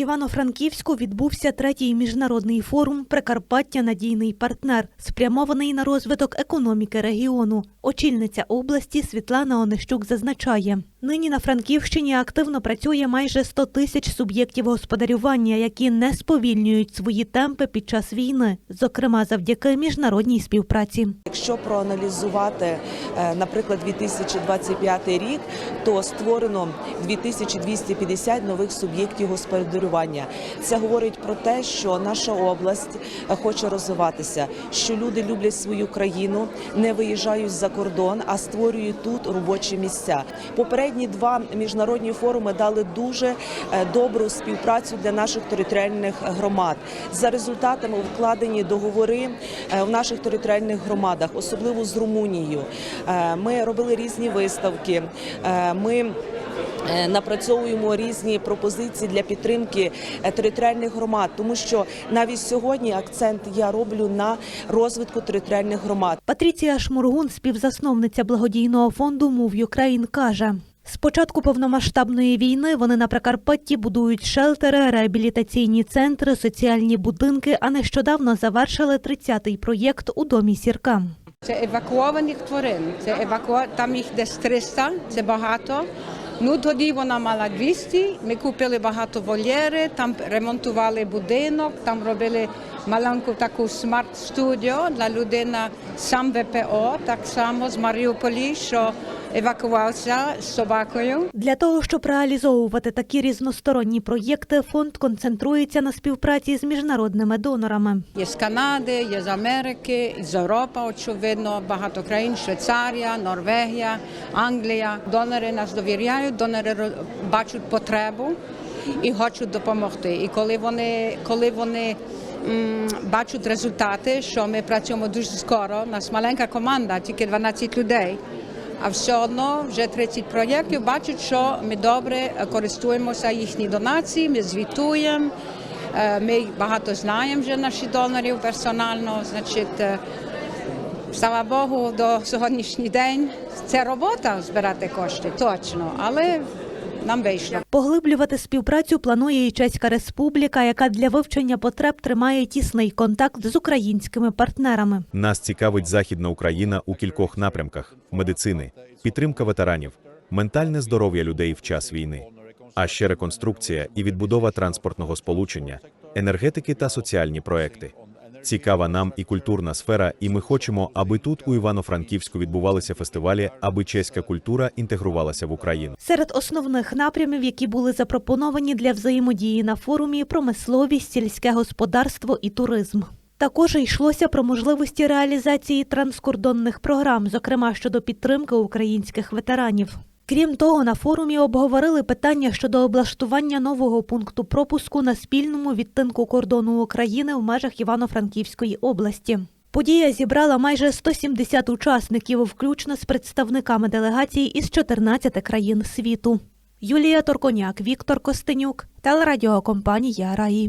Івано-Франківську відбувся третій міжнародний форум Прикарпаття надійний партнер, спрямований на розвиток економіки регіону. Очільниця області Світлана Онищук зазначає, нині на Франківщині активно працює майже 100 тисяч суб'єктів господарювання, які не сповільнюють свої темпи під час війни, зокрема завдяки міжнародній співпраці. Якщо проаналізувати, е, наприклад, 2025 рік, то створено 2250 нових суб'єктів господарювання. Це говорить про те, що наша область е, хоче розвиватися, що люди люблять свою країну, не виїжджають за кордон, а створюють тут робочі місця. Попередні два міжнародні форуми дали дуже е, добру співпрацю для наших територіальних громад. За результатами вкладені договори е, в наших територіальних громадах, особливо з Румунією. Е, Ми робили різні виставки. Ми Напрацьовуємо різні пропозиції для підтримки територіальних громад, тому що навіть сьогодні акцент я роблю на розвитку територіальних громад. Патріція Шмургун, співзасновниця благодійного фонду Move Ukraine, каже. З початку повномасштабної війни вони на Прикарпатті будують шелтери, реабілітаційні центри, соціальні будинки, а нещодавно завершили 30-й проєкт у домі сірка. Це евакуованих тварин. Це еваку... Там їх десь 300, це багато. Ну тоді вона мала 200. Ми купили багато вольєри, там ремонтували будинок, там робили маленьку таку смарт-студіо для людини сам ВПО, так само з Маріуполі, що евакувався з собакою. Для того, щоб реалізовувати такі різносторонні проєкти, фонд концентрується на співпраці з міжнародними донорами. Є з Канади, є з Америки, з Європи, очевидно, багато країн, Швейцарія, Норвегія, Англія. Донори нас довіряють, донори бачать потребу і хочуть допомогти. І коли вони, коли вони бачать результати, що ми працюємо дуже скоро, у нас маленька команда, тільки 12 людей. А все одно вже 30 проєктів бачать, що ми добре користуємося їхні донації, ми звітуємо. Е, Ми багато знаємо вже наших донорів персонально. Значить, е, слава Богу, до сьогоднішній день це робота збирати кошти, точно, але нам вийшло. Поглиблювати співпрацю планує і Чеська Республіка, яка для вивчення потреб тримає тісний контакт з українськими партнерами. Нас цікавить Західна Україна у кількох напрямках: медицини, підтримка ветеранів, ментальне здоров'я людей в час війни, а ще реконструкція і відбудова транспортного сполучення, енергетики та соціальні проекти. Цікава нам і культурна сфера, і ми хочемо, аби тут у Івано-Франківську відбувалися фестивалі, аби чеська культура інтегрувалася в Україну. Серед основних напрямів, які були запропоновані для взаємодії на форумі, промисловість, сільське господарство і туризм. Також йшлося про можливості реалізації транскордонних програм, зокрема щодо підтримки українських ветеранів. Крім того, на форумі обговорили питання щодо облаштування нового пункту пропуску на спільному відтинку кордону України в межах Івано-Франківської області. Подія зібрала майже 170 учасників, включно з представниками делегацій із 14 країн світу. Юлія Торконяк, Віктор Костенюк, телерадіокомпанія Раї.